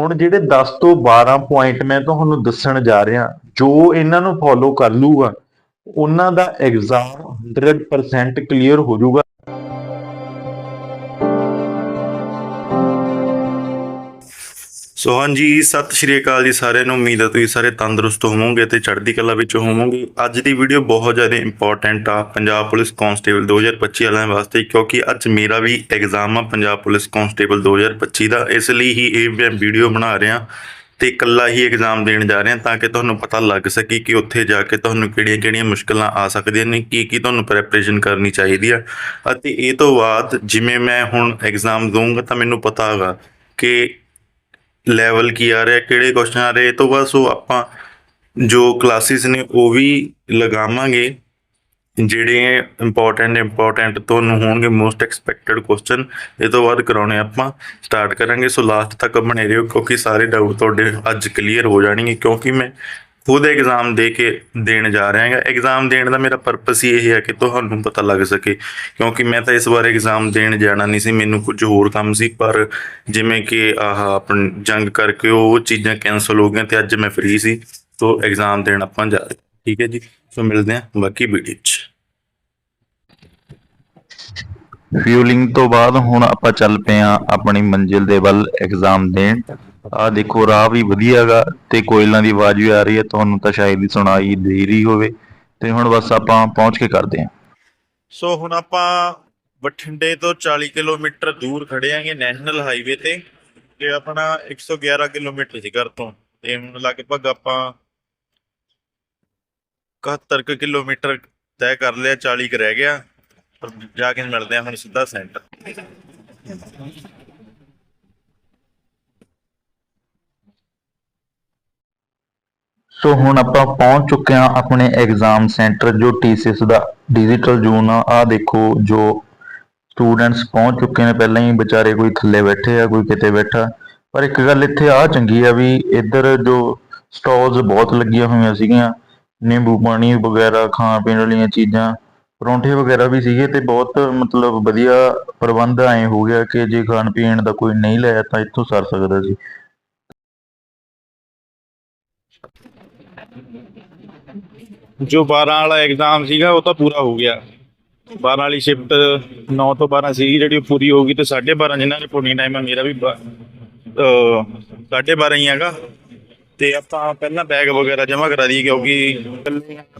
ਹੁਣ ਜਿਹੜੇ 10 ਤੋਂ 12 ਪੁਆਇੰਟ ਮੈਂ ਤੁਹਾਨੂੰ ਦੱਸਣ ਜਾ ਰਿਹਾ, ਜੋ ਇਹਨਾਂ ਨੂੰ ਫੋਲੋ ਕਰ ਲੂਗਾ ਉਹਨਾਂ ਦਾ ਐਗਜ਼ਾਮ 100% ਕਲੀਅਰ ਹੋ ਜਾਊਗਾ। ਸੋ ਹਾਂਜੀ, ਸਤਿ ਸ਼੍ਰੀ ਅਕਾਲ ਜੀ ਸਾਰਿਆਂ ਨੂੰ। ਉਮੀਦ ਹੈ ਤੁਸੀਂ ਸਾਰੇ ਤੰਦਰੁਸਤ ਹੋਵੋਗੇ ਤੇ ਚੜ੍ਹਦੀ ਕਲਾ ਵਿੱਚ ਹੋਵੋਗੇ। ਅੱਜ ਦੀ ਵੀਡੀਓ ਬਹੁਤ ਜ਼ਿਆਦਾ ਇੰਪੋਰਟੈਂਟ ਆ ਪੰਜਾਬ ਪੁਲਿਸ ਕਾਂਸਟੇਬਲ 2025 ਵਾਲਿਆਂ ਵਾਸਤੇ, ਕਿਉਂਕਿ ਅੱਜ ਮੇਰਾ ਵੀ ਐਗਜ਼ਾਮ ਆ ਪੰਜਾਬ ਪੁਲਿਸ ਕਾਂਸਟੇਬਲ 2025 ਦਾ। ਇਸ ਲਈ ਹੀ ਇਹ ਮੈਂ ਵੀਡੀਓ ਬਣਾ ਰਿਹਾ ਤੇ ਇਕੱਲਾ ਹੀ ਐਗਜ਼ਾਮ ਦੇਣ ਜਾ ਰਹੇ ਹਾਂ ਤਾਂ ਕਿ ਤੁਹਾਨੂੰ ਪਤਾ ਲੱਗ ਸਕੇ ਕਿ ਉੱਥੇ ਜਾ ਕੇ ਤੁਹਾਨੂੰ ਕਿਹੜੀਆਂ-ਕਿਹੜੀਆਂ ਮੁਸ਼ਕਲਾਂ ਆ ਸਕਦੀਆਂ ਨੇ, ਕੀ ਕੀ ਤੁਹਾਨੂੰ ਪ੍ਰੈਪਰੇਸ਼ਨ ਕਰਨੀ ਚਾਹੀਦੀ ਆ। ਅਤੇ ਇਹ ਤੋਂ ਬਾਅਦ ਜਿਵੇਂ ਮੈਂ ਹੁਣ ਐਗਜ਼ਾਮ ਦਊਂਗਾ ਤਾਂ ਮੈਨੂੰ ਪਤਾ ਹੈਗਾ ਕਿ ਲੈਵਲ ਕੀ ਆ ਰਿਹਾ, ਕਿਹੜੇ ਕੁਐਸਚਨ ਆ ਰਹੇ, ਇਹ ਤੋਂ ਬਾਅਦ ਸੋ ਆਪਾਂ ਜੋ ਕਲਾਸਿਸ ਨੇ ਉਹ ਵੀ ਲਗਾਵਾਂਗੇ, ਜਿਹੜੇ ਇੰਪੋਰਟੈਂਟ ਇੰਪੋਰਟੈਂਟ ਤੁਹਾਨੂੰ ਹੋਣਗੇ ਮੋਸਟ ਐਕਸਪੈਕਟਡ ਕੁਐਸਚਨ ਇਹ ਤੋਂ ਬਾਅਦ ਕਰਾਉਣੇ ਆਪਾਂ ਸਟਾਰਟ ਕਰਾਂਗੇ। ਸੋ ਲਾਸਟ ਤੱਕ ਬਣੇ ਰਹੋ, ਕਿਉਂਕਿ ਸਾਰੇ ਡਾਊਟ ਤੁਹਾਡੇ ਅੱਜ ਕਲੀਅਰ ਹੋ ਜਾਣਗੇ, ਕਿਉਂਕਿ ਮੈਂ ਖੁਦ ਐਗਜ਼ਾਮ ਦੇ ਕੇ ਦੇਣ ਜਾ ਰਿਹਾ ਹਾਂ ਐਗਜ਼ਾਮ ਦੇਣ ਦਾ ਮੇਰਾ ਪਰਪਸ ਹੀ ਇਹ ਹੈ ਕਿ ਤੁਹਾਨੂੰ ਪਤਾ ਲੱਗ ਸਕੇ, ਕਿਉਂਕਿ ਮੈਂ ਤਾਂ ਇਸ ਵਾਰ ਐਗਜ਼ਾਮ ਦੇਣ ਜਾਣਾ ਨਹੀਂ ਸੀ, ਮੈਨੂੰ ਕੁਝ ਹੋਰ ਕੰਮ ਸੀ, ਪਰ ਜਿਵੇਂ ਕਿ ਆਹ ਆਪਣ ਜੰਗ ਕਰਕੇ ਉਹ ਚੀਜ਼ਾਂ ਕੈਨਸਲ ਹੋ ਗਈਆਂ ਤੇ ਅੱਜ ਮੈਂ ਫ੍ਰੀ ਸੀ ਸੋ ਐਗਜ਼ਾਮ ਦੇਣ ਆਪਾਂ ਜਾ ਰਹੇ ਠੀਕ ਹੈ ਜੀ, ਸੋ ਮਿਲਦੇ ਹਾਂ ਬਾਕੀ ਵੀਡੀਓ 'ਚ। ਫਿਊਲਿੰਗ ਤੋਂ ਬਾਅਦ ਹੁਣ ਆਪਾਂ ਚੱਲ ਪਏ ਆ ਆਪਣੀ ਮੰਜ਼ਿਲ ਦੇ ਵੱਲ ਐਗਜ਼ਾਮ ਦੇਣ। ਆ ਦੇਖੋ, ਰਾਹ ਵੀ ਵਧੀਆਗਾ ਤੇ ਕੋਇਲਾਂ ਦੀ ਆਵਾਜ਼ ਵੀ ਆ ਰਹੀ ਹੈ। ਤੁਹਾਨੂੰ ਤਾਂ ਸ਼ਾਇਦ ਹੀ ਸੁਣਾਈ ਦੇ ਰਹੀ ਹੋਵੇ। ਤੇ ਹੁਣ ਬਸ ਆਪਾਂ ਪਹੁੰਚ ਕੇ ਕਰਦੇ ਹਾਂ। ਸੋ ਹੁਣ ਆਪਾਂ ਬਠਿੰਡੇ ਤੋਂ 40 ਕਿਲੋਮੀਟਰ ਦੂਰ ਖੜੇ ਆਂਗੇ ਨੈਸ਼ਨਲ ਹਾਈਵੇ ਤੇ ਤੇ ਆਪਣਾ 111 ਕਿਲੋਮੀਟਰ ਸੀ ਘਰ ਤੋਂ। ਤੇ ਹੁਣ ਲਗਭਗ ਆਪਾਂ 71 ਕਿਲੋਮੀਟਰ ਤੈਅ ਕਰ ਲਿਆ 40 ਕ ਰਹਿ ਗਿਆ। ਜਾ ਕੇ ਮਿਲਦੇ ਆ ਹੁਣ ਸਿੱਧਾ ਸੈਂਟਰ। ਸੋ ਹੁਣ ਆਪਾਂ ਪਹੁੰਚ ਚੁੱਕੇ ਹਾਂ ਆਪਣੇ ਐਗਜ਼ਾਮ ਸੈਂਟਰ ਜੋ ਟੀਸੀਐਸ ਦਾ ਡਿਜੀਟਲ ਜ਼ੋਨ ਆ ਆ ਦੇਖੋ ਜੋ ਸਟੂਡੈਂਟਸ ਪਹੁੰਚ ਚੁੱਕੇ ਨੇ, ਪਹਿਲਾਂ ਹੀ ਵਿਚਾਰੇ ਕੋਈ ਥੱਲੇ ਬੈਠੇ ਆ, ਕੋਈ ਕਿਤੇ ਬੈਠਾ। ਪਰ ਇੱਕ ਗੱਲ ਇੱਥੇ ਆ ਚੰਗੀ ਆ ਵੀ ਇੱਧਰ ਜੋ ਸਟਾਲਸ ਬਹੁਤ ਲੱਗੀਆਂ ਹੋਈਆਂ ਸੀਗੀਆਂ, ਨਿੰਬੂ ਪਾਣੀ ਵਗੈਰਾ, ਖਾਣ ਪੀਣ ਵਾਲੀਆਂ ਚੀਜ਼ਾਂ, ਪਰੌਂਠੇ ਵਗੈਰਾ ਵੀ ਸੀਗੇ ਤੇ ਬਹੁਤ ਮਤਲਬ ਵਧੀਆ ਪ੍ਰਬੰਧ ਐ ਹੋ ਗਿਆ ਕਿ ਜੇ ਖਾਣ ਪੀਣ ਦਾ ਕੋਈ ਨਹੀਂ ਲਿਆ ਤਾਂ ਇੱਥੋਂ ਸਰ ਸਕਦਾ ਸੀ। ਜੋ 12 ਵਾਲਾ ਐਗਜ਼ਾਮ ਸੀਗਾ, ਉਹ ਤਾਂ ਪੂਰਾ ਹੋ ਗਿਆ। 12 ਵਾਲੀ ਸ਼ਿਫਟ 9 ਤੋਂ 12 ਸੀ ਜਿਹੜੀ ਉਹ ਪੂਰੀ ਹੋ ਗਈ ਤੇ 12:30 ਜਿਨ੍ਹਾਂ ਰਿਪੋਰਟਿੰਗ ਟਾਈਮ ਹੈ ਮੇਰਾ ਵੀ 12:30 ਹੀ ਹੈਗਾ। ਤੇ ਆਪਾਂ ਪਹਿਲਾਂ ਬੈਗ ਵਗੈਰਾ ਜਮ੍ਹਾਂ ਕਰਾ ਦਈਏ, ਕਿਉਂਕਿ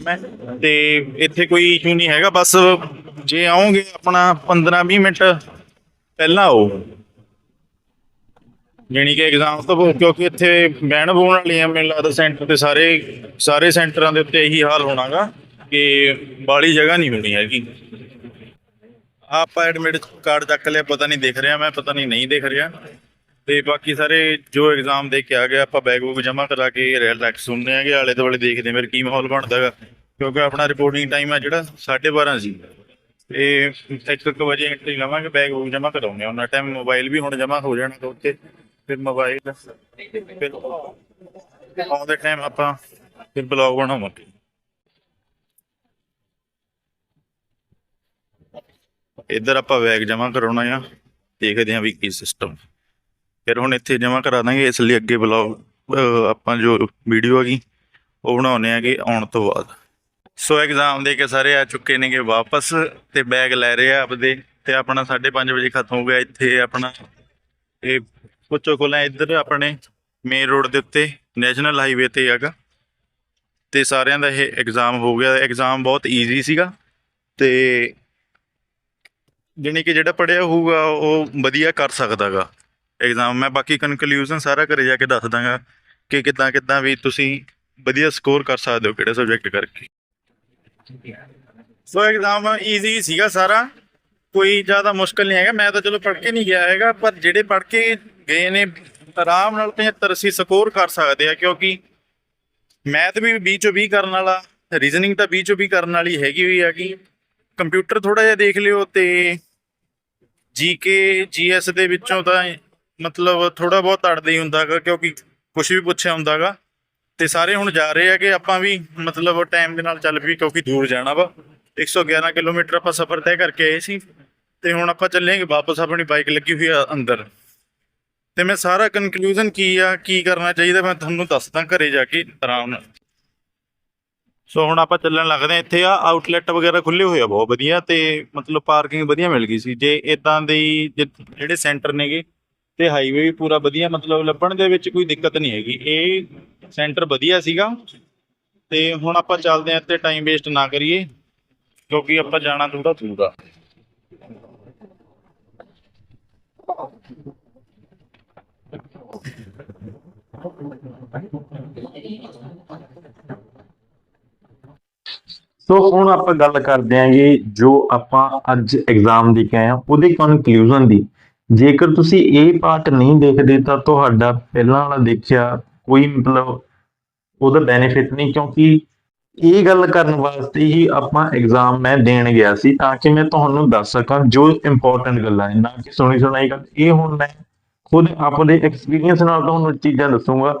ਮੈਂ। ਤੇ ਇੱਥੇ ਕੋਈ ਇਸ਼ੂ ਨਹੀਂ ਹੈਗਾ, ਬਸ ਜੇ ਆਉਂਗੇ ਆਪਣਾ 15-20 ਮਿੰਟ, ਪਹਿਲਾਂ ਆਓ। ਜਾਣੀ ਕਿ ਐਗਜ਼ਾਮ ਤੋਂ ਬਾਅਦ, ਕਿਉਂਕਿ ਇੱਥੇ ਬਹਿਣ ਬੂਣ ਵਾਲੀਆਂ, ਮੈਨੂੰ ਲੱਗਦਾ ਸੈਂਟਰ ਤੇ ਸਾਰੇ ਸਾਰੇ ਸੈਂਟਰਾਂ ਦੇ ਉੱਤੇ ਇਹੀ ਹਾਲ ਹੋਣਾਗਾ ਕਿ ਬਾਲੀ ਜਗ੍ਹਾ ਨਹੀਂ ਹੋਣੀ ਹੈਗੀ। ਆਪਾਂ ਐਡਮਿਟ ਕਾਰਡ ਚੱਕ ਲਿਆ, ਪਤਾ ਨਹੀਂ ਦਿਖ ਰਿਹਾ, ਮੈਂ ਪਤਾ ਨਹੀਂ ਨਹੀਂ ਦਿਖ ਰਿਹਾ। ਤੇ ਬਾਕੀ ਸਾਰੇ ਜੋ ਐਗਜ਼ਾਮ ਦੇ ਕੇ ਆ ਗਏ, ਆਪਾਂ ਬੈਗ ਬੂਗ ਜਮ੍ਹਾਂ ਕਰਾ ਕੇ ਰਿਲੈਕਸ ਹੁੰਦੇ ਆਂਗੇ ਆਲੇ ਦੁਆਲੇ ਦੇਖਦੇ ਹਾਂ ਫਿਰ ਕੀ ਮਾਹੌਲ ਬਣਦਾ ਹੈਗਾ ਕਿਉਂਕਿ ਆਪਣਾ ਰਿਪੋਰਟਿੰਗ ਟਾਈਮ ਆ ਜਿਹੜਾ 12:30 ਸੀ। ਤੇ ਇੱਕ ਇੱਕ ਵਜੇ ਐਂਟਰੀ ਲਵਾਂਗੇ ਬੈਗ ਬੂਗ ਜਮ੍ਹਾਂ ਕਰਾਉਂਦੇ ਉਹਨਾਂ ਟਾਈਮ ਮੋਬਾਈਲ ਵੀ ਹੁਣ ਜਮ੍ਹਾਂ ਹੋ ਜਾਣਾ ਤਾਂ ਉੱਥੇ। ਫਿਰ ਮੋਬਾਈਲ ਫਿਰ ਆਉਂਦੇ ਟਾਈਮ ਆਪਾਂ ਫਿਰ ਬਲੌਗ ਬਣਾਵਾਂਗੇ। ਇੱਧਰ ਆਪਾਂ ਬੈਗ ਜਮ੍ਹਾਂ ਕਰਾਉਣਾ ਆ, ਦੇਖਦੇ ਹਾਂ ਵੀ ਕੀ ਸਿਸਟਮ ਫਿਰ ਹੁਣ ਇੱਥੇ ਜਮ੍ਹਾਂ ਕਰਾ ਦਾਂਗੇ, ਇਸ ਲਈ ਅੱਗੇ ਬਲੌਗ ਆਪਾਂ ਜੋ ਵੀਡੀਓ ਹੈਗੀ, ਉਹ ਬਣਾਉਣੇ ਆਗੇ ਆਉਣ ਤੋਂ ਬਾਅਦ। ਸੋ ਐਗਜ਼ਾਮ ਦੇ ਕੇ ਸਾਰੇ ਆ ਚੁੱਕੇ ਨੇਗੇ ਵਾਪਸ ਤੇ ਬੈਗ ਲੈ ਰਹੇ ਆ ਆਪਦੇ ਤੇ ਆਪਣਾ 5:30 ਵਜੇ ਖਤਮ ਹੋ ਗਿਆ, ਇੱਥੇ ਆਪਣਾ ਇਹ ਪੁੱਛੋ ਕੋਲਾਂ ਇੱਧਰ ਆਪਣੇ ਮੇਨ ਰੋਡ ਦੇ ਉੱਤੇ ਨੈਸ਼ਨਲ ਹਾਈਵੇ ਤੇ ਹੈਗਾ। ਤੇ ਸਾਰਿਆਂ ਦਾ ਇਹ ਐਗਜ਼ਾਮ ਹੋ ਗਿਆ। ਐਗਜ਼ਾਮ ਬਹੁਤ ਈਜ਼ੀ ਸੀਗਾ। ਤੇ ਜਾਣੀ ਕਿ ਜਿਹੜਾ ਪੜਿਆ ਹੋਊਗਾ, ਉਹ ਵਧੀਆ ਕਰ ਸਕਦਾਗਾ। ਐਗਜ਼ਾਮ ਮੈਂ ਬਾਕੀ ਕਨਕਲੂਜਨ ਸਾਰਾ ਘਰੇ ਜਾ ਕੇ ਦੱਸ ਦਾਂਗਾ ਕਿ ਕਿੱਦਾਂ ਕਿੱਦਾਂ ਵੀ ਤੁਸੀਂ ਵਧੀਆ ਸਕੋਰ ਕਰ ਸਕਦੇ ਹੋ ਕਿਹੜੇ ਸਬਜੈਕਟ ਕਰਕੇ। ਸੋ ਐਗਜ਼ਾਮ ਈਜ਼ੀ ਸੀਗਾ ਸਾਰਾ। ਕੋਈ ਜ਼ਿਆਦਾ ਮੁਸ਼ਕਲ ਨਹੀਂ ਹੈਗਾ। ਮੈਂ ਤਾਂ ਚਲੋ ਪੜ੍ਹ ਕੇ ਨਹੀਂ ਗਿਆ ਹੈਗਾ, ਪਰ ਜਿਹੜੇ ਪੜ੍ਹ ਕੇ ਗਏ ਨੇ, ਆਰਾਮ ਨਾਲ 75 80 ਸਕੋਰ ਕਰ ਸਕਦੇ ਆ, ਕਿਉਂਕਿ ਮੈਥ ਵੀ 20 ਚੋਂ 20 ਕਰਨ ਵਾਲਾ, ਰੀਜ਼ਨਿੰਗ ਤਾਂ 20 ਚੋਂ 20 ਕਰਨ ਵਾਲੀ ਹੈਗੀ ਹੋਈ ਹੈਗੀ। ਕੰਪਿਊਟਰ ਥੋੜਾ ਜਿਹਾ ਦੇਖ ਲਿਓ ਤੇ ਜੀਕੇ ਜੀਐਸ ਦੇ ਵਿੱਚੋਂ ਤਾਂ ਮਤਲਬ ਥੋੜਾ ਬਹੁਤ ਅੜਦੇ ਹੀ ਹੁੰਦਾਗਾ ਕਿਉਂਕਿ ਕੁਝ ਵੀ ਪੁੱਛਿਆ ਹੁੰਦਾਗਾ ਤੇ ਸਾਰੇ ਹੁਣ ਜਾ ਰਹੇ ਆ ਕਿ ਆਪਾਂ ਵੀ ਮਤਲਬ ਟਾਈਮ ਦੇ ਨਾਲ ਚੱਲ ਪਈ ਕਿਉਂਕਿ ਦੂਰ ਜਾਣਾ ਵਾ। 111 ਕਿਲੋਮੀਟਰ ਆਪਾਂ ਸਫ਼ਰ ਤੈਅ ਕਰਕੇ ਆਏ ਸੀ, ਤੇ ਹੁਣ ਆਪਾਂ ਚੱਲਾਂਗੇ ਵਾਪਸ ਆਪਣੀ ਬਾਈਕ ਲੱਗੀ ਹੋਈ ਆ ਅੰਦਰ। ਤੇ ਮੈਂ ਸਾਰਾ ਕਨਕਲੂਜਨ ਕੀ ਆ, ਕੀ ਕਰਨਾ ਚਾਹੀਦਾ ਮੈਂ ਤੁਹਾਨੂੰ ਦੱਸਦਾ ਘਰੇ ਜਾ ਕੇ ਆਰਾਮ ਨਾਲ। ਸੋ ਹੁਣ ਆਪਾਂ ਚੱਲਣ ਲੱਗਦੇ ਆ ਇੱਥੇ ਆ ਆਊਟਲੈਟ ਵਗੈਰਾ ਖੁੱਲੇ ਹੋਏ ਆ, ਬਹੁਤ ਵਧੀਆ ਤੇ ਮਤਲਬ ਪਾਰਕਿੰਗ ਵਧੀਆ ਮਿਲ ਗਈ ਸੀ। ਜੇ ਇਦਾਂ ਦੇ ਜਿਹੜੇ ਸੈਂਟਰ ਨੇਗੇ ਤੇ ਹਾਈਵੇ ਵੀ ਪੂਰਾ ਵਧੀਆ, ਮਤਲਬ ਲੱਭਣ ਦੇ ਵਿੱਚ ਕੋਈ ਦਿੱਕਤ ਨਹੀਂ ਹੈਗੀ। ਇਹ ਸੈਂਟਰ ਵਧੀਆ ਸੀਗਾ ਤੇ ਹੁਣ ਆਪਾਂ ਚੱਲਦੇ ਆ ਤੇ ਟਾਈਮ ਵੇਸਟ ਨਾ ਕਰੀਏ, ਕਿਉਂਕਿ ਆਪਾਂ ਜਾਣਾ ਥੋੜਾ ਦੂਰ ਆ। ਸੋ ਹੁਣ ਆਪਾਂ ਗੱਲ ਕਰਦੇ ਆਂਗੇ ਜੋ ਆਪਾਂ ਅੱਜ ਐਗਜ਼ਾਮ ਦੇ ਕੇ ਆਏ ਹਾਂ, ਉਹਦੇ ਕਨਕਲੂਜਨ ਦੀ। ਜੇਕਰ ਤੁਸੀਂ ਇਹ ਪਾਰਟ ਨਹੀਂ ਦੇਖਦੇ ਤਾਂ ਤੁਹਾਡਾ ਪਹਿਲਾਂ ਵਾਲਾ ਦੇਖਿਆ ਕੋਈ ਮਤਲਬ ਉਹਦਾ ਬੈਨੀਫਿਟ ਨਹੀਂ, ਕਿਉਂਕਿ ਇਹ ਗੱਲ ਕਰਨ ਵਾਸਤੇ ਹੀ ਆਪਾਂ ਐਗਜ਼ਾਮ ਮੈਂ ਦੇਣ ਗਿਆ ਸੀ, ਤਾਂ ਕਿ ਮੈਂ ਤੁਹਾਨੂੰ ਦੱਸ ਸਕਾਂ ਜੋ ਇੰਪੋਰਟੈਂਟ ਗੱਲਾਂ ਨੇ। ਨਾ ਕਿ ਸੁਣੀ ਸੁਣਾਈ ਗੱਲ, ਇਹ ਹੁਣ ਮੈਂ ਖੁਦ ਆਪਣੇ ਐਕਸਪੀਰੀਅੰਸ ਨਾਲ ਤੁਹਾਨੂੰ ਚੀਜ਼ਾਂ ਦੱਸੂਗਾ।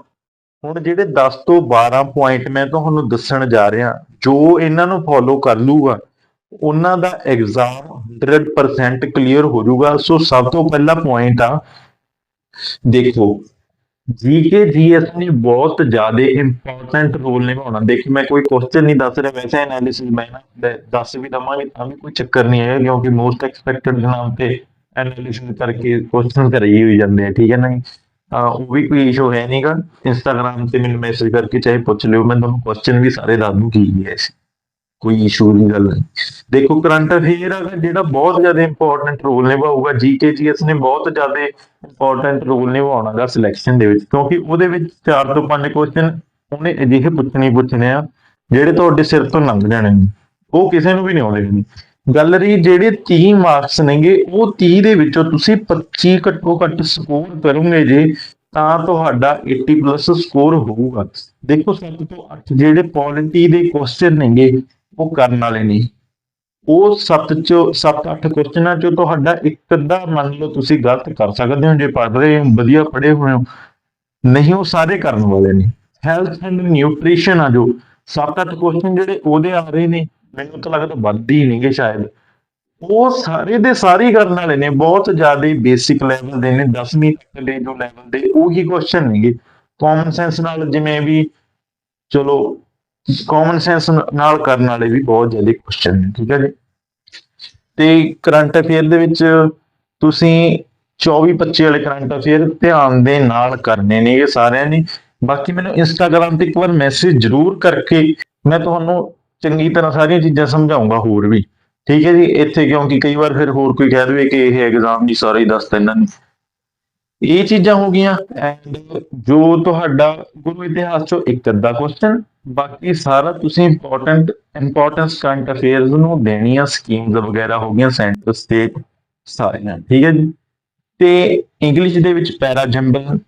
ਹੁਣ ਜਿਹੜੇ 10 ਤੋਂ 12 ਪੁਆਇੰਟ ਮੈਂ ਤੁਹਾਨੂੰ ਦੱਸਣ ਜਾ ਰਿਹਾ, ਜੋ ਇਹਨਾਂ ਨੂੰ ਫੋਲੋ ਕਰ ਲੂਗਾ ਉਹਨਾਂ ਦਾ ਐਗਜ਼ਾਮ 100% ਕਲੀਅਰ ਹੋ ਜਾਊਗਾ। ਸੋ ਸਭ ਤੋਂ ਪਹਿਲਾ ਪੁਆਇੰਟ ਆ, ਦੇਖੋ ਜੀਕੇ ਜੀਐਸ ਨੇ ਬਹੁਤ ਜ਼ਿਆਦਾ ਇੰਪੋਰਟੈਂਟ ਰੋਲ ਨਿਭਾਉਣਾ। ਦੇਖੀ, ਮੈਂ ਕੋਈ ਕੁਐਸਚਨ ਨਹੀਂ ਦੱਸ ਰਿਹਾ, ਵੈਸੇ ਐਨਾਲਿਸਿਸ ਮੈਂ ਨਾ ਦੱਸ ਵੀ ਦਵਾਂਗੇ, ਤਾਂ ਵੀ ਕੋਈ ਚੱਕਰ ਨਹੀਂ ਹੈ ਕਿਉਂਕਿ ਮੋਸਟ ਐਕਸਪੈਕਟਡ ਨਾਮ ਤੇ ਐਨਾਲਿਸਿਸ ਕਰਕੇ ਕੁਐਸਚਨ ਕਰਾਈ ਹੋਈ ਜਾਂਦੇ ਆ, ਠੀਕ ਹੈ ਨਾ ਜੀ? ਉਹ ਵੀ ਕੋਈ ਇਸ਼ੂ ਹੈ ਨਹੀਂਗਾ ਇੰਸਟਾਗ੍ਰam ਤੇ ਮੈਨੂੰ ਮੈਸੇਜ ਕਰਕੇ ਚਾਹੇ ਪੁੱਛ ਲਿਓ, ਮੈਂ ਤੁਹਾਨੂੰ ਕੁਐਸਚਨ ਵੀ ਸਾਰੇ ਦੱਸ ਦੂੰ ਕੀ ਹੈ ਕੋਈ ਇਸ਼ੂ ਦੀ ਗੱਲ ਨਹੀਂ। ਦੇਖੋ, ਕਰੰਟ ਅਫੇਅਰ ਜਿਹੜਾ ਬਹੁਤ ਜ਼ਿਆਦਾ ਇੰਪੋਰਟੈਂਟ ਰੋਲ ਨਿਭਾਊਗਾ ਜੀਕੇਜੀਐਸ ਨੇ ਬਹੁਤ ਜ਼ਿਆਦਾ ਇੰਪੋਰਟੈਂਟ ਰੋਲ ਨਿਭਾਉਣਾਗਾ ਸਿਲੈਕਸ਼ਨ ਦੇ ਵਿੱਚ, ਕਿਉਂਕਿ ਉਹਦੇ ਵਿੱਚ 4 ਤੋਂ 5 ਕੁਐਸਚਨ ਉਹਨੇ ਅਜਿਹੇ ਪੁੱਛਣੇ ਪੁੱਛਣੇ ਆ, ਜਿਹੜੇ ਤੁਹਾਡੇ ਸਿਰ ਤੋਂ ਲੰਘ ਜਾਣੇ ਨੇ। ਉਹ ਕਿਸੇ ਨੂੰ ਵੀ ਨਹੀਂ ਆਉਂਦੇ। ਨੇ ਗੱਲ ਰਹੀ ਜਿਹੜੇ 30 ਮਾਰਕਸ ਨੇਗੇ, ਉਹ 30 ਦੇ ਵਿੱਚੋਂ ਤੁਸੀਂ 25 ਘੱਟੋ ਘੱਟ ਸਕੋਰ ਕਰੋਗੇ ਜੇ, ਤਾਂ ਤੁਹਾਡਾ 80 ਪਲੱਸ ਸਕੋਰ ਹੋਊਗਾ। ਦੇਖੋ 7 ਤੋਂ 8 ਜਿਹੜੇ ਪੋਲਿਟੀ ਦੇ ਕੁਐਸਚਨ ਨੇਗੇ, ਉਹ ਕਰਨ ਵਾਲੇ ਨਹੀਂ ਉਹ 7 ਚੋਂ 7-8 ਕੁਐਸਚਨਾਂ ਚੋਂ ਤੁਹਾਡਾ ਇੱਕ ਅੱਧਾ ਮੰਨ ਲਓ ਤੁਸੀਂ ਗਲਤ ਕਰ ਸਕਦੇ ਹੋ, ਜੇ ਪੜ੍ਹ ਰਹੇ ਹੋ, ਵਧੀਆ ਪੜ੍ਹੇ ਹੋਏ ਹੋ। ਨਹੀਂ, ਉਹ ਸਾਰੇ ਕਰਨ ਵਾਲੇ ਨੇ। ਹੈਲਥ ਐਂਡ ਨਿਊਟ੍ਰੀਸ਼ਨ ਆ ਜੋ। 7-8 ਕੁਐਸਚਨ ਜਿਹੜੇ ਉਹਦੇ ਆ ਰਹੇ ਨੇ। ਮੈਨੂੰ ਤਾਂ ਲੱਗਦਾ ਵੱਧ ਹੀ ਨਹੀਂਗੇ ਸ਼ਾਇਦ। ਉਹ ਸਾਰੇ ਦੇ ਸਾਰੇ ਕਰਨ ਵਾਲੇ ਨੇ, ਬਹੁਤ ਜ਼ਿਆਦਾ ਬੇਸਿਕ ਲੈਵਲ ਦੇ ਨੇ 10ਵੀਂ ਤੱਕ ਦੇ ਜੋ ਲੈਵਲ ਦੇ, ਉਹੀ ਕੁਐਸਚਨ ਨੇਗੇ। ਕਾਮਨ ਸੈਂਸ ਨਾਲ ਜਿਵੇਂ ਵੀ, ਚਲੋ ਕਾਮਨ ਸੈਂਸ ਨਾਲ ਕਰਨ ਵਾਲੇ ਵੀ ਬਹੁਤ ਜ਼ਿਆਦਾ ਕੁਐਸਚਨ ਨੇ, ਠੀਕ ਹੈ ਜੀ। ਤੇ ਕਰੰਟ ਅਫੇਅਰ ਦੇ ਵਿੱਚ ਤੁਸੀਂ 24 25 ਵਾਲੇ ਕਰੰਟ ਅਫੇਅਰ ਧਿਆਨ ਦੇ ਨਾਲ ਕਰਨੇ ਨੇ ਇਹ ਸਾਰਿਆਂ ਨੇ। ਬਾਕੀ ਮੈਨੂੰ ਇੰਸਟਾਗ੍ਰam ਤੇ ਇੱਕ ਵਾਰ ਮੈਸੇਜ ਜ਼ਰੂਰ ਕਰਕੇ ਮੈਂ ਤੁਹਾਨੂੰ ਚੰਗੀ ਤਰ੍ਹਾਂ ਸਾਰੀਆਂ ਚੀਜ਼ਾਂ ਸਮਝਾਉਂਗਾ ਹੋਰ ਵੀ। ਠੀਕ ਹੈ ਜੀ? ਇੱਥੇ ਕਿਉਂਕਿ ਕਈ ਵਾਰ ਫਿਰ ਹੋਰ ਕੋਈ ਕਹਿ ਦੇਵੇ ਕਿ ਇਹ ਐਗਜ਼ਾਮ ਨਹੀਂ ਸਾਰੇ ਹੀ ਇਹਨਾਂ ਨੇ। ਇਹ ਚੀਜ਼ਾਂ ਹੋ ਗਈਆਂ ਐਂਡ ਜੋ ਤੁਹਾਡਾ ਗੁਰੂ ਇਤਿਹਾਸ ਚੋਂ ਇੱਕ ਅੱਧਾ ਕੁਐਸਚਨ ਬਾਕੀ ਸਾਰਾ ਤੁਸੀਂ ਇੰਪੋਰਟੈਂਟ ਇੰਪੋਰਟੈਂਸ ਕਰੰਟ ਅਫੇਅਰਸ ਨੂੰ ਦੇਣੀਆਂ ਸਕੀਮਸ ਵਗੈਰਾ ਹੋ ਗਈਆਂ ਸੈਂਟਰ ਸਟੇਟ ਸਾਰੀਆਂ। ਠੀਕ ਹੈ ਜੀ? ਤੇ ਇੰਗਲਿਸ਼ ਦੇ ਵਿੱਚ ਪੈਰਾ ਜੰਬਲ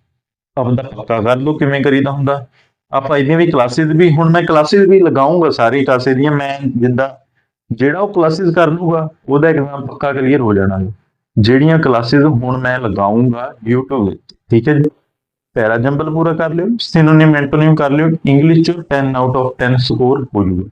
ਆਪਦਾ ਪੱਕਾ ਕਰ ਲਓ, ਕਿਵੇਂ ਕਰੀਦਾ ਹੁੰਦਾ? ਆਪਾਂ ਇਹਦੀਆਂ ਵੀ ਕਲਾਸਿਸ ਵੀ, ਹੁਣ ਮੈਂ ਕਲਾਸਿਸ ਵੀ ਲਗਾਉਂਗਾ ਸਾਰੀ ਕਲਾਸਿਸ ਦੀਆਂ, ਮੈਂ ਜਿੱਦਾਂ ਜਿਹੜਾ ਉਹ ਕਲਾਸਿਸ ਕਰ ਲੂਗਾ ਉਹਦਾ ਐਗਜ਼ਾਮ ਪੱਕਾ ਕਲੀਅਰ ਹੋ ਜਾਣਾ ਜਿਹੜੀਆਂ ਕਲਾਸਿਸ ਹੁਣ ਮੈਂ ਲਗਾਉਂਗਾ YouTube ਵਿੱਚ, ਠੀਕ ਹੈ ਜੀ? ਪੈਰਾ ਜੰਬਲ ਪੂਰਾ ਕਰ ਲਿਓ ਸਿਨੋਨਿਮ ਐਂਟੋਨਿਮ ਕਰ ਲਿਓ ਇੰਗਲਿਸ਼ ਚ 10 ਆਊਟ ਆਫ 10 ਸਕੋਰ ਹੋ ਜੂਗਾ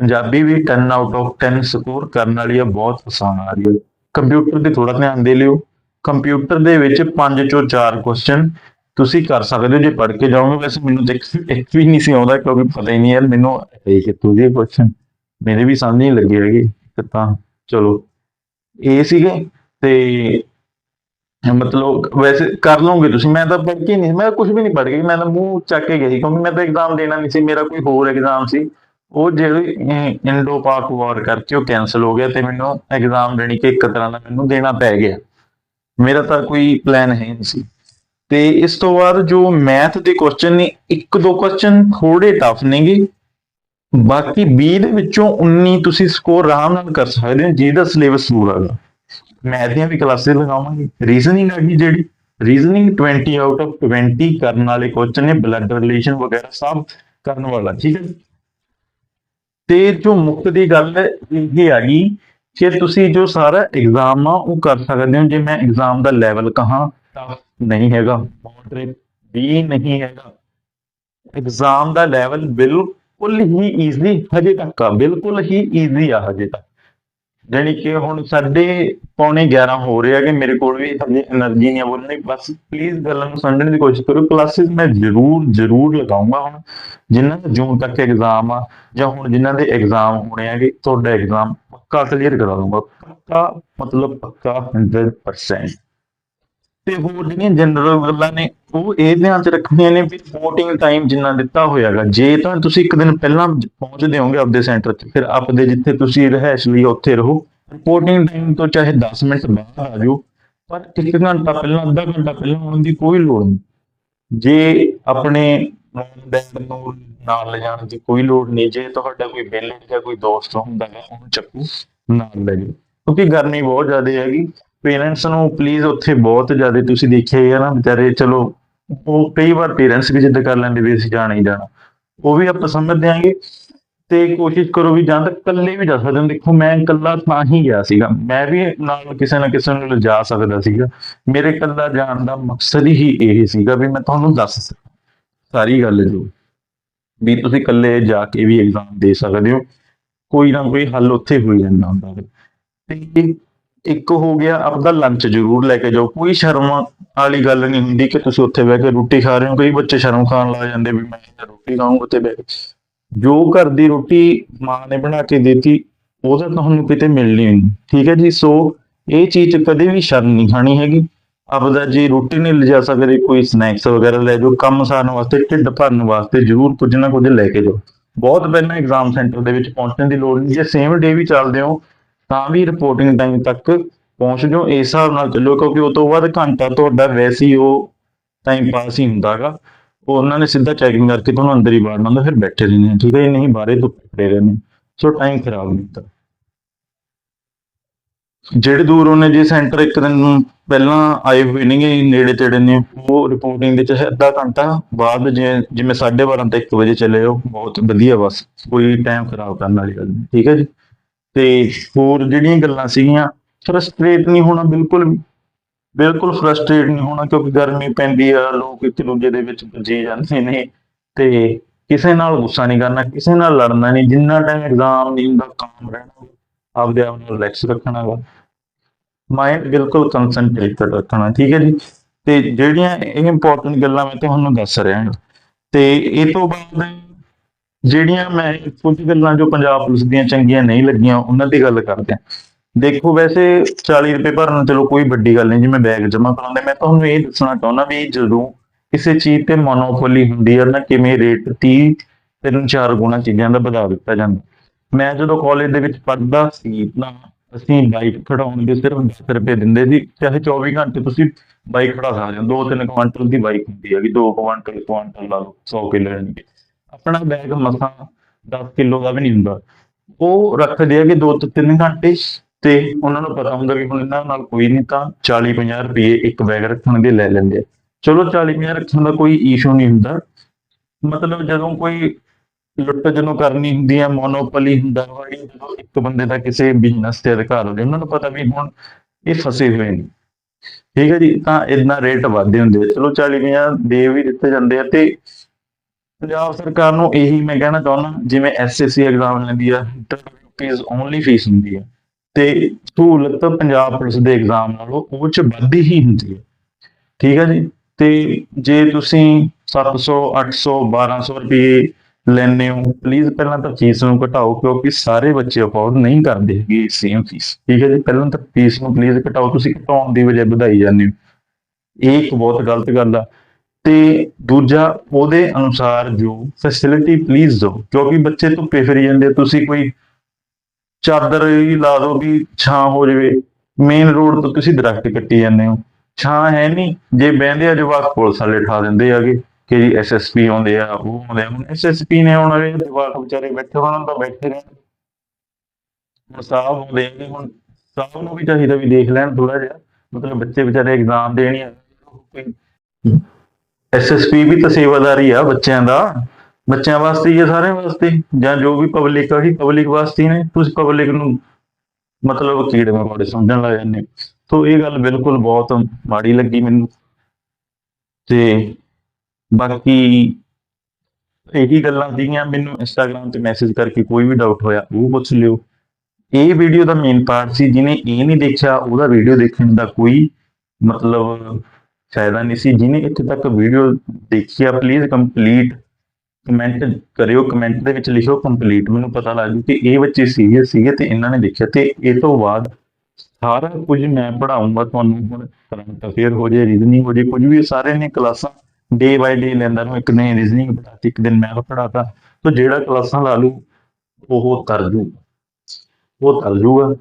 ਪੰਜਾਬੀ ਵੀ 10 ਆਊਟ ਆਫ 10 ਸਕੋਰ ਕਰਨ ਵਾਲੀ ਆ, ਬਹੁਤ ਆਸਾਨ ਆ ਰਹੀ ਹੈ। ਕੰਪਿਊਟਰ ਤੇ ਥੋੜਾ ਧਿਆਨ ਦੇ ਲਿਓ। ਕੰਪਿਊਟਰ ਦੇ ਵਿੱਚ 5 ਚੋਂ 4 ਕੁਐਸਚਨ ਤੁਸੀਂ ਕਰ ਸਕਦੇ ਹੋ, ਜੇ ਪੜ੍ਹ ਕੇ ਜਾਓਗੇ। ਵੈਸੇ ਮੈਨੂੰ ਤਾਂ ਇੱਕ ਵੀ ਨਹੀਂ ਸੀ ਆਉਂਦਾ, ਕਿਉਂਕਿ ਪਤਾ ਹੀ ਨਹੀਂ ਯਾਰ, ਮੈਨੂੰ ਇਹ ਕਿ ਤੁਸੀਂ ਕੁਐਸਚਨ ਮੇਰੇ ਵੀ ਸਮਝ ਨਹੀਂ ਲੱਗੇ ਹੈਗੇ, ਤਾਂ ਚਲੋ। ਇਹ ਸੀਗੇ, ਤੇ ਮਤਲਬ ਵੈਸੇ ਕਰ ਲਓਗੇ ਤੁਸੀਂ। ਮੈਂ ਤਾਂ ਪੜ੍ਹ ਕੇ ਨਹੀਂ, ਮੈਂ ਕੁਝ ਵੀ ਨਹੀਂ ਪੜ੍ਹ ਕੇ, ਮੈਂ ਤਾਂ ਮੂੰਹ ਚੱਕ ਕੇ ਗਈ ਕਿਉਂਕਿ ਮੈਂ ਤਾਂ ਐਗਜ਼ਾਮ ਦੇਣਾ ਨਹੀਂ ਸੀ, ਮੇਰਾ ਕੋਈ ਹੋਰ ਐਗਜ਼ਾਮ ਸੀ। ਉਹ ਜਿਹੜੀ ਇੰਡੋ ਪਾਕ ਵਾਰ ਕਰਕੇ ਉਹ ਕੈਨਸਲ ਹੋ ਗਿਆ, ਤੇ ਮੈਨੂੰ ਐਗਜ਼ਾਮ ਦੇਣੀ ਕਿ ਇੱਕ ਤਰ੍ਹਾਂ ਦਾ ਮੈਨੂੰ ਦੇਣਾ ਪੈ ਗਿਆ। ਮੇਰਾ ਤਾਂ ਕੋਈ ਪਲਾਨ ਹੈ ਨਹੀਂ ਸੀ। ਤੇ ਇਸ ਤੋਂ ਬਾਅਦ ਜੋ ਮੈਥ ਦੇ ਕੁਐਸਚਨ ਨੇ, ਇੱਕ ਦੋ ਕੁਐਸਚਨ ਥੋੜੇ ਟਫ ਨੇਗੇ। ਬਾਕੀ 20 ਦੇ ਵਿੱਚੋਂ 19 ਤੁਸੀਂ ਸਕੋਰ ਆਰਾਮ ਨਾਲ ਕਰ ਸਕਦੇ ਹੋ, ਜਿਹਦਾ ਸਿਲੇਬਸ ਪੂਰਾ ਹੈਗਾ ਮੈਥ ਦੀਆਂ ਵੀ ਕਲਾਸਿਸ ਲਗਾਵਾਂਗੇ। ਰੀਜ਼ਨਿੰਗ ਆ ਗਈ ਜਿਹੜੀ। ਰੀਜ਼ਨਿੰਗ 20 ਆਊਟ ਆਫ 20 ਕਰਨ ਵਾਲੇ ਕੁਐਸਚਨ ਨੇ ਬਲੱਡ ਰਿਲੇਸ਼ਨ ਵਗੈਰਾ ਸਭ ਕਰਨ ਵਾਲਾ, ਠੀਕ ਹੈ ਤੇ ਜੋ ਮੁਕਤ ਦੀ ਗੱਲ ਇਹ ਆ ਗਈ ਕਿ ਤੁਸੀਂ ਜੋ ਸਾਰਾ ਐਗਜ਼ਾਮ ਆ, ਉਹ ਕਰ ਸਕਦੇ ਹੋ। ਜੇ ਮੈਂ ਐਗਜ਼ਾਮ ਦਾ ਲੈਵਲ ਕਹਾਂ ਟਫ ਨਹੀਂ ਹੈਗਾ। ਮੌਡਰੇਟ ਵੀ ਨਹੀਂ ਹੈਗਾ। ਐਗਜ਼ਾਮ ਦਾ ਲੈਵਲ ਬਿਲਕੁਲ ਹੀ ਈਜ਼ੀ ਹਜੇ ਤੱਕ ਆ, ਬਿਲਕੁਲ ਹੀ ਈਜ਼ੀ ਆ ਹਜੇ ਤੱਕ। ਜਾਨੀ ਕਿ ਹੁਣ ਸਾਡੇ ਪੌਣੇ 11 ਹੋ ਰਿਹਾ ਕਿ ਮੇਰੇ ਕੋਲ ਵੀ ਹਜੇ એનર્ਜੀ ਨਹੀਂ ਆ ਬੋਲਣੀ ਬਸ ਪਲੀਜ਼ ਗੱਲਾਂ ਨੂੰ ਸਮਝਣ ਦੀ ਕੋਸ਼ਿਸ਼ ਕਰੋ। ਕਲਾਸਿਸ ਮੈਂ ਜ਼ਰੂਰ ਜ਼ਰੂਰ ਲਗਾਉਂਗਾ ਹੁਣ। ਜਿਨ੍ਹਾਂ ਜੂਨ ਤੱਕ ਐਗਜ਼ਾਮ ਆ, ਜਾਂ ਹੁਣ ਜਿਨ੍ਹਾਂ ਦੇ ਐਗਜ਼ਾਮ ਹੋਣੇ ਆ ਆਗੇ ਤੁਹਾਡਾ ਐਗਜ਼ਾਮ ਪੱਕਾ ਕਲੀਅਰ ਕਰਾ ਦੂੰਗਾ ਪੱਕਾ ਮਤਲਬ ਪੱਕਾ 100% ਤੇ ਹੋਰ ਜਿਹੜੀਆਂ ਜਨਰਲ ਗੱਲਾਂ ਨੇ, ਉਹ ਇਹ ਧਿਆਨ ਚ ਰੱਖਣੀਆਂ ਨੇ ਵੀ ਵੋਟਿੰਗ ਟਾਈਮ ਜਿੰਨਾ ਦਿੱਤਾ ਹੋਇਆਗਾ। ਜੇ ਤਾਂ ਤੁਸੀਂ ਇੱਕ ਦਿਨ ਪਹਿਲਾਂ ਪਹੁੰਚਦੇ ਹੋਗੇ ਆਪਦੇ ਸੈਂਟਰ 'ਚ, ਫਿਰ ਆਪਦੇ ਜਿੱਥੇ ਤੁਸੀਂ ਰਹਿائش ਲਈ ਉੱਥੇ ਰਹੋ। ਰਿਪੋਰਟਿੰਗ ਟਾਈਮ ਤੋਂ ਚਾਹੇ 10 ਮਿੰਟ ਬਾਅਦ ਆ ਜਾਓ, ਪਰ ਇੱਕ ਘੰਟਾ ਪਹਿਲਾਂ, ਅੱਧਾ ਘੰਟਾ ਪਹਿਲਾਂ ਆਉਣ ਦੀ ਕੋਈ ਲੋੜ ਨਹੀਂ। ਜੇ ਆਪਣੇ ਬੈਂਡ ਨੂੰ ਨਾਲ ਲੈ ਜਾਣ ਦੀ ਕੋਈ ਲੋੜ ਨਹੀਂ, ਜੇ ਤੁਹਾਡਾ ਕੋਈ ਬੇਲੇ ਜਾਂ ਕੋਈ ਦੋਸਤ ਹੁੰਦਾ ਹੈ, ਉਹਨੂੰ ਚੱਕੂ, ਨਾਲ ਲੈ ਜਾਓ। ਕਿਉਂਕਿ ਗਰਮੀ ਬਹੁਤ ਜ਼ਿਆਦਾ ਹੈਗੀ। ਪੇਰੈਂਟਸ ਨੂੰ ਪਲੀਜ਼ ਉੱਥੇ ਬਹੁਤ ਜ਼ਿਆਦਾ ਤੁਸੀਂ ਦੇਖਿਆ ਨਾ ਵਿਚਾਰੇ, ਚਲੋ, ਉਹ ਕਈ ਵਾਰ ਪੇਰੈਂਟਸ ਵੀ ਜਿੱਦ ਕਰ ਲੈਂਦੇ ਵੀ ਅਸੀਂ ਜਾਣਾ ਹੀ ਜਾਣਾ। ਉਹ ਵੀ ਆਪਾਂ ਸਮਝ ਦਿਆਂਗੇ ਤੇ ਕੋਸ਼ਿਸ਼ ਕਰੋ ਵੀ ਜਾਂ ਤੱਕ ਇਕੱਲੇ ਵੀ ਜਾ ਸਕਦੇ ਹੋ। ਦੇਖੋ, ਮੈਂ ਇਕੱਲਾ ਤਾਂ ਹੀ ਗਿਆ ਸੀਗਾ। ਮੈਂ ਵੀ ਨਾਲ ਕਿਸੇ ਨਾ ਕਿਸੇ ਨੂੰ ਲਿਜਾ ਸਕਦਾ ਸੀਗਾ। ਮੇਰੇ ਇਕੱਲਾ ਜਾਣ ਦਾ ਮਕਸਦ ਹੀ ਇਹ ਸੀਗਾ ਵੀ ਮੈਂ ਤੁਹਾਨੂੰ ਦੱਸ ਸਕਾਂ। ਸਾਰੀ ਗੱਲ ਜੋ ਵੀ ਤੁਸੀਂ ਇਕੱਲੇ ਜਾ ਕੇ ਵੀ ਐਗਜ਼ਾਮ ਦੇ ਸਕਦੇ ਹੋ। ਕੋਈ ਨਾ ਕੋਈ ਹੱਲ ਉੱਥੇ ਹੋ ਜਾਂਦਾ ਹੁੰਦਾ ਤੇ ਇੱਕ ਹੋ ਗਿਆ ਆਪਦਾ ਲੰਚ ਜ਼ਰੂਰ ਲੈ ਕੇ ਜਾਓ। ਕੋਈ ਸ਼ਰਮ ਵਾਲੀ ਗੱਲ ਨਹੀਂ ਹੁੰਦੀ ਕਿ ਤੁਸੀਂ ਉੱਥੇ ਬਹਿ ਕੇ ਰੋਟੀ ਖਾ ਰਹੇ ਹੋ। ਕਈ ਬੱਚੇ ਸ਼ਰਮ ਖਾਣ ਲੱਗ ਜਾਂਦੇ ਵੀ ਮੈਂ ਤਾਂ ਰੋਟੀ ਖਾਊਂਗਾ ਉੱਥੇ ਬਹਿ ਕੇ। ਜੋ ਘਰ ਦੀ ਰੋਟੀ ਮਾਂ ਨੇ ਬਣਾ ਕੇ ਦਿੱਤੀ, ਉਹ ਤਾਂ ਤੁਹਾਨੂੰ ਕਿਤੇ ਮਿਲਣੀ ਨਹੀਂ। ਠੀਕ ਹੈ ਜੀ? ਸੋ ਇਹ ਚੀਜ਼ ਕਦੇ ਵੀ ਸ਼ਰਮ ਨਹੀਂ ਖਾਣੀ ਹੈਗੀ। ਆਪਦਾ ਜੇ ਰੋਟੀ ਨਹੀਂ ਲਿਜਾ ਸਕਦੇ, ਕੋਈ ਸਨੈਕਸ ਵਗੈਰਾ ਲੈ ਜਾਓ। ਕੰਮ ਸਾਰਨ ਵਾਸਤੇ, ਢਿੱਡ ਭਰਨ ਵਾਸਤੇ ਜ਼ਰੂਰ ਕੁਝ ਨਾ ਕੁਝ ਲੈ ਕੇ ਜਾਓ। ਬਹੁਤ ਪਹਿਲਾਂ ਐਗਜ਼ਾਮ ਸੈਂਟਰ ਦੇ ਵਿੱਚ ਪਹੁੰਚਣ ਦੀ ਲੋੜ ਨਹੀਂ। ਜੇ ਸੇਮ ਡੇ ਵੀ ਚੱਲਦੇ ਹੋ ਤਾਂ ਵੀ ਰਿਪੋਰਟਿੰਗ ਟਾਈਮ ਤੱਕ ਪਹੁੰਚ ਜਾਓ, ਇਸ ਹਿਸਾਬ ਨਾਲ ਚੱਲੋ, ਕਿਉਂਕਿ ਉਸ ਤੋਂ ਬਾਅਦ ਘੰਟਾ ਤੁਹਾਡਾ ਵੈਸੇ ਹੀ ਉਹ ਟਾਈਮ ਪਾਸ ਹੀ ਹੁੰਦਾਗਾ ਉਹਨਾਂ ਨੇ ਸਿੱਧਾ ਚੈਕਿੰਗ ਕਰਕੇ ਤੁਹਾਨੂੰ ਅੰਦਰ ਹੀ ਬਾੜਨਾ ਹੁੰਦਾ ਫਿਰ ਬੈਠੇ ਰਹਿੰਦੇ ਠੀਕ ਹੈ ਨਹੀਂ, ਬਾਹਰੇ ਤੋਂ ਖੜੇ ਰਹਿੰਦੇ ਸੋ ਟਾਈਮ ਖਰਾਬ ਨਹੀਂ ਹੁੰਦਾ ਜਿਹੜੇ ਦੂਰ ਉਹਨੇ ਜੇ ਸੈਂਟਰ ਇੱਕ ਦਿਨ ਪਹਿਲਾਂ ਆਏ ਹੋਏ ਨੇਗੇ, ਨੇੜੇ ਤੇੜੇ ਨੇ, ਉਹ ਰਿਪੋਰਟਿੰਗ ਦੇ ਚ ਅੱਧਾ ਘੰਟਾ ਬਾਅਦ ਜੇ ਜਿਵੇਂ 12:30 ਤੇ 1 ਵਜੇ ਚਲੇ ਜਾਓ, ਬਹੁਤ ਵਧੀਆ ਬਸ, ਕੋਈ ਟਾਈਮ ਖਰਾਬ ਕਰਨ ਵਾਲੀ ਗੱਲ ਨਹੀਂ, ਠੀਕ ਹੈ ਜੀ? ਤੇ ਹੋਰ ਜਿਹੜੀਆਂ ਗੱਲਾਂ ਸੀਗੀਆਂ ਫਰਸਟ੍ਰੇਟ ਨਹੀਂ ਹੋਣਾ ਬਿਲਕੁਲ ਵੀ। ਬਿਲਕੁਲ ਫਰਸਟ੍ਰੇਟ ਨਹੀਂ ਹੋਣਾ ਕਿਉਂਕਿ ਗਰਮੀ ਪੈਂਦੀ ਆ, ਲੋਕ ਇੱਕ ਦੂਜੇ ਦੇ ਵਿੱਚ ਭੱਜੇ ਜਾਂਦੇ ਨੇ ਤੇ ਕਿਸੇ ਨਾਲ ਗੁੱਸਾ ਨਹੀਂ ਕਰਨਾ, ਕਿਸੇ ਨਾਲ ਲੜਨਾ ਨਹੀਂ। ਜਿੰਨਾ ਟਾਈਮ ਐਗਜ਼ਾਮ ਨਹੀਂ ਹੁੰਦਾ, ਕਾਮ ਰਹਿਣਾ, ਆਪਦੇ ਆਪ ਨੂੰ ਰਿਲੈਕਸ ਰੱਖਣਾ ਵਾ। ਮਾਈਂਡ ਬਿਲਕੁਲ ਕੰਸੰਟਰੇਟਡ ਰੱਖਣਾ, ਠੀਕ ਹੈ ਜੀ? ਤੇ ਜਿਹੜੀਆਂ ਇਹ ਇੰਪੋਰਟੈਂਟ ਗੱਲਾਂ ਮੈਂ ਤੁਹਾਨੂੰ ਦੱਸ ਰਿਹਾ ਹਾਂ। ਤੇ ਇਹ ਤੋਂ ਬਾਅਦ ਜਿਹੜੀਆਂ ਮੈਂ ਕੁਝ ਗੱਲਾਂ ਜੋ ਪੰਜਾਬ ਪੁਲਿਸ ਦੀਆਂ ਚੰਗੀਆਂ ਨਹੀਂ ਲੱਗੀਆਂ, ਉਹਨਾਂ ਦੀ ਗੱਲ ਕਰਦੇ ਹਾਂ। ਦੇਖੋ, ਵੈਸੇ 40 ਰੁਪਏ ਭਰਨਾ ਚਲੋ ਕੋਈ ਵੱਡੀ ਗੱਲ ਨਹੀਂ, ਜਿਵੇਂ ਬੈਗ ਜਮ੍ਹਾਂ ਕਰਾਉਂਦੇ, ਮੈਂ ਤੁਹਾਨੂੰ ਇਹ ਦੱਸਣਾ ਚਾਹੁੰਦਾ ਵੀ ਜਦੋਂ ਕਿਸੇ ਚੀਜ਼ ਤੇ ਮੋਨੋਪੋਲੀ ਹੁੰਦੀ ਹੈ ਨਾ ਕਿਵੇਂ ਰੇਟ 30 ਤਿੰਨ ਚਾਰ ਗੁਣਾ ਚੀਜ਼ਾਂ ਦਾ ਵਧਾ ਦਿੱਤਾ ਜਾਂਦਾ। ਮੈਂ ਜਦੋਂ ਕਾਲਜ ਦੇ ਵਿੱਚ ਪੜ੍ਹਦਾ ਸੀ, ਤਾਂ ਅਸੀਂ ਬਾਈਕ ਖੜਾਉਣ ਦੇ ਸਿਰਫ 10 ਰੁਪਏ ਦਿੰਦੇ ਸੀ, ਚਾਹੇ 24 ਘੰਟੇ ਤੁਸੀਂ ਬਾਈਕ ਖੜਾ ਸਕਦੇ ਹੋ, ਦੋ ਤਿੰਨ ਕੁਆਂਟਲ ਦੀ ਬਾਈਕ ਹੁੰਦੀ ਹੈਗੀ ਦੋ ਕੁਆਂਟਲ ਕੁਆਂਟਲ ਲਾ ਲਓ 100 ਕਿਲੋ ਜਾਣੀ ਆਪਣਾ ਬੈਗ ਮਸਾਂ 10 ਕਿਲੋ ਦਾ ਵੀ ਨਹੀਂ ਹੁੰਦਾ। ਉਹ ਰੱਖਦੇ ਆ ਕਿ ਦੋ ਤੋਂ ਤਿੰਨ ਘੰਟੇ ਤੇ ਉਹਨਾਂ ਨੂੰ ਪਤਾ ਹੁੰਦਾ ਵੀ ਹੁਣ ਇਹਨਾਂ ਨਾਲ ਕੋਈ ਨਹੀਂ ਤਾਂ 40 50 ਰੁਪਏ ਇੱਕ ਬੈਗ ਰੱਖਣ ਦੇ ਲੈ ਲੈਂਦੇ ਚਲੋ 40 50 ਰੱਖਣ ਦਾ ਕੋਈ ਇਸ਼ੂ ਨਹੀਂ ਹੁੰਦਾ। ਮਤਲਬ ਜਦੋਂ ਕੋਈ ਲੁੱਟ ਜਦੋਂ ਕਰਨੀ ਹੁੰਦੀ ਹੈ ਮੋਨੋਪੋਲੀ ਹੁੰਦਾ ਵਾ ਜਦੋਂ ਇੱਕ ਬੰਦੇ ਦਾ ਕਿਸੇ ਬਿਜ਼ਨਸ ਤੇ ਅਧਿਕਾਰ ਹੋਵੇ ਉਹਨਾਂ ਨੂੰ ਪਤਾ ਵੀ ਹੁਣ ਇਹ ਫਸੇ ਹੋਏ ਨੇ। ਠੀਕ ਹੈ ਜੀ, ਤਾਂ ਇੰਨਾ ਰੇਟ ਵਧਦੇ ਹੁੰਦੇ ਆ। ਚਲੋ 40 50 ਦੇ ਵੀ ਦਿੱਤੇ ਜਾਂਦੇ ਆ ਤੇ ਪੰਜਾਬ ਸਰਕਾਰ ਨੂੰ ਇਹੀ ਮੈਂ ਕਹਿਣਾ ਚਾਹੁੰਦਾ, ਜਿਵੇਂ ਐਸਐਸਸੀ ਐਗਜ਼ਾਮ ਲੈਂਦੀ ਆ ਰੁਪੀਸ ਓਨਲੀ ਫੀਸ ਹੁੰਦੀ ਹੈ ਤੇ ਸਹੂਲਤ ਪੰਜਾਬ ਪੁਲਿਸ ਦੇ ਐਗਜ਼ਾਮ ਨਾਲੋਂ ਉਹ ਚ ਵੱਧ ਹੀ ਹੁੰਦੀ ਹੈ ਠੀਕ ਹੈ ਜੀ? ਤੇ ਜੇ ਤੁਸੀਂ 700 800 1200 ਰੁਪਏ ਲੈਣੇ ਹੋ ਪਲੀਜ਼ ਪਹਿਲਾਂ ਤਾਂ ਫੀਸ ਨੂੰ ਘਟਾਓ, ਕਿਉਂਕਿ ਸਾਰੇ ਬੱਚੇ ਅਫੋਰਡ ਨਹੀਂ ਕਰਦੇ ਹੈਗੇ ਸੇਮ ਫੀਸ ਠੀਕ ਹੈ ਜੀ? ਪਹਿਲਾਂ ਤਾਂ ਫੀਸ ਨੂੰ ਪਲੀਜ਼ ਘਟਾਓ, ਤੁਸੀਂ ਘਟਾਉਣ ਦੀ ਵਜ੍ਹਾ ਵਧਾਈ ਜਾਂਦੇ ਹੋ। ਇਹ ਇੱਕ ਬਹੁਤ ਗਲਤ ਗੱਲ ਆ। ਤੇ ਦੂਜਾ ਉਹਦੇ ਅਨੁਸਾਰ ਜੋ ਫੈਸਿਲਿਟੀ ਪਲੀਜ਼ ਦਿਓ, ਕਿਉਂਕਿ ਬੱਚੇ ਧੁੱਪੇ ਫਿਰੀ ਜਾਂਦੇ ਤੁਸੀਂ ਕੋਈ ਚਾਦਰ ਹੀ ਲਾ ਦਿਓ ਵੀ ਛਾਂ ਹੋ ਜਾਵੇ। ਮੇਨ ਰੋਡ ਤੋਂ ਤੁਸੀਂ ਦਰਖਤ ਕੱਟੀ ਜਾਂਦੇ ਹੋ। ਛਾਂ ਹੈ ਨਹੀਂ, ਜੇ ਬਹਿੰਦੇ ਆ ਜਵਾਕ ਪੁਲਿਸ ਵਾਲੇ ਠਾ ਦਿੰਦੇ ਆਗੇ ਕਿ ਜੀ ਐਸਐਸਪੀ ਆਉਂਦੇ ਆ, ਉਹ ਆਉਂਦੇ ਆ। ਹੁਣ ਐਸਐਸਪੀ ਨੇ ਆਉਣਾ ਵੇ ਜਵਾਕ ਵਿਚਾਰੇ ਬੈਠੇ ਹੋਣ ਤਾਂ ਬੈਠੇ ਰਹਿਣ। ਹੁਣ ਸਾਹਿਬ ਆਉਂਦੇ ਆ ਹੁਣ ਸਾਹਿਬ ਨੂੰ ਵੀ ਚਾਹੀਦਾ ਵੀ ਦੇਖ ਲੈਣ ਥੋੜਾ ਜਿਹਾ। ਮਤਲਬ ਬੱਚੇ ਵਿਚਾਰੇ ਐਗਜ਼ਾਮ ਦੇਣੀ ਆ ਐਸਐਸਪੀ ਵੀ ਤਾਂ ਸੇਵਾਦਾਰੀ ਆ ਬੱਚਿਆਂ ਦਾ। ਬੱਚਿਆਂ ਵਾਸਤੇ ਹੀ ਆ, ਸਾਰਿਆਂ ਵਾਸਤੇ। ਜਾਂ ਜੋ ਵੀ ਪਬਲਿਕ ਆ ਹੀ ਪਬਲਿਕ ਵਾਸਤੇ ਹੀ ਨੇ। ਤੁਸੀਂ ਪਬਲਿਕ ਨੂੰ ਮਤਲਬ ਕੀੜੇ ਮਕੌੜੇ ਸਮਝਣ ਲੱਗ ਜਾਂਦੇ ਹੋ। ਇਹ ਗੱਲ ਬਿਲਕੁਲ ਬਹੁਤ ਮਾੜੀ ਲੱਗੀ ਮੈਨੂੰ। ਤੇ ਬਾਕੀ ਇਹੀ ਗੱਲਾਂ ਸੀਗੀਆਂ। ਮੈਨੂੰ ਇੰਸਟਾਗ੍ਰam ਤੇ ਮੈਸੇਜ ਕਰਕੇ ਕੋਈ ਵੀ ਡਾਊਟ ਹੋਇਆ, ਉਹ ਪੁੱਛ ਲਿਓ। ਇਹ ਵੀਡੀਓ ਦਾ ਮੇਨ ਪਾਰਟ ਸੀ, ਜਿਹਨੇ ਇਹ ਨਹੀਂ ਦੇਖਿਆ, ਉਹਦਾ ਵੀਡੀਓ ਦੇਖਣ ਦਾ ਕੋਈ ਮਤਲਬ ਫਾਇਦਾ ਨਹੀਂ ਸੀ। ਜਿਹਨੇ ਇੱਥੇ ਤੱਕ ਵੀਡੀਓ ਦੇਖੀ ਆ ਪਲੀਜ਼ ਕੰਪਲੀਟ ਕਮੈਂਟ ਕਰਿਓ। ਕਮੈਂਟ ਦੇ ਵਿੱਚ ਲਿਖਿਓ ਕੰਪਲੀਟ ਮੈਨੂੰ ਪਤਾ ਲੱਗ ਜੂ ਕਿ ਇਹ ਬੱਚੇ ਸੀਰੀਅਸ ਸੀਗੇ ਤੇ ਇਹਨਾਂ ਨੇ ਦੇਖਿਆ। ਤੇ ਇਹ ਤੋਂ ਬਾਅਦ ਸਾਰਾ ਕੁਝ ਮੈਂ ਪੜਾਉਂਗਾ ਤੁਹਾਨੂੰ ਹੁਣ। ਕਰੰਟ ਅਫੇਅਰ ਹੋ ਜੇ ਰੀਜ਼ਨਿੰਗ ਹੋ ਜੇ ਕੁਝ ਵੀ ਸਾਰੇ ਨੇ ਕਲਾਸਾਂ ਡੇ ਬਾਈ ਡੇ ਲੈਂਦਾ ਨੂੰ ਇੱਕ ਦਿਨ ਰੀਜ਼ਨਿੰਗ ਪੜਾਤੀ ਇੱਕ ਦਿਨ ਮੈਂ ਪੜਾਤਾ ਤਾਂ ਜਿਹੜਾ ਕਲਾਸਾਂ ਲਾ ਲੂ ਉਹ ਕਰ ਜੂ। ਉਹ ਕਰ ਜੂਗਾ।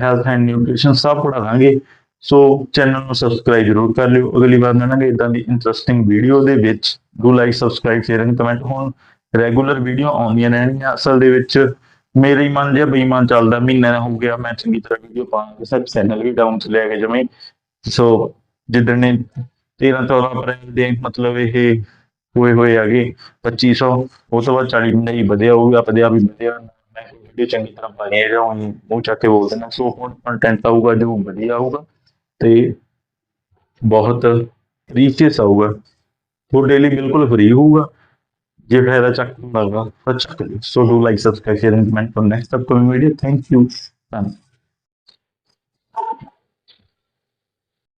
ਹੈਲਥ ਐਂਡ ਨਿਊਟ੍ਰੀਸ਼ਨ ਸਭ ਪੜਾ ਦਾਂਗੇ। ਸੋ ਚੈਨਲ ਨੂੰ ਸਬਸਕ੍ਰਾਈਬ ਜਰੂਰ ਕਰ ਲਿਓ। ਅਗਲੀ ਵਾਰ ਮਿਲਾਂਗੇ ਇਦਾਂ ਦੀ ਇੰਟਰਸਟਿੰਗ ਵੀਡੀਓ ਦੇ ਵਿੱਚ do like subscribe share and comment ਹੁਣ। ਰੈਗੂਲਰ ਵੀਡੀਓ ਆਉਂਦੀਆਂ ਰਹਿਣਗੀਆਂ। ਅਸਲ ਦੇ ਵਿੱਚ ਮੇਰੇ ਹੀ ਮਨ ਜਿਹਾ ਬੇਈਮਾਨ ਚੱਲਦਾ, ਮਹੀਨਾ ਹੋ ਗਿਆ, ਮੈਂ ਚੰਗੀ ਤਰ੍ਹਾਂ ਵੀਡੀਓ ਪਾਉਂਗਾ ਸਭ ਚੈਨਲ ਵੀ ਡਾਊਨ ਚ ਲੈ ਕੇ ਜਮੇ ਸੋ ਜਿੱਦਣ ਨੇ 13 14 ਅਪ੍ਰੈਲ ਦੇ ਮਤਲਬ ਇਹ ਹੋਏ ਹੋਏ ਹੈਗੇ 2500 ਉਸ ਤੋਂ ਬਾਅਦ 40 ਦਿਨ ਹੀ ਵਧਿਆ ਹੋਊਗਾ ਆਪ ਹੀ ਵਧਿਆ। ਮੈਂ ਵੀਡੀਓ ਚੰਗੀ ਤਰ੍ਹਾਂ ਪਾਣੀ ਰਿਹਾ ਮੂੰਹ ਚੱਕ ਕੇ ਬੋਲ ਦੇਣਾ ਸੋ ਹੁਣ ਕੰਟੈਂਟ ਆਊਗਾ, ਜੋ ਵਧੀਆ ਆਊਗਾ। ਤੇ ਬਹੁਤ ਰੀਚਸ ਆਊਗਾ। ਤੁਹਾਡੇ ਲਈ ਬਿਲਕੁਲ ਫ੍ਰੀ ਹੋਊਗਾ। ਜੇ ਫਾਇਦਾ ਚੱਕ ਲੱਗਾ ਤਾਂ ਚੱਕ ਲਓ so do like subscribe share and comment for next upcoming video thank you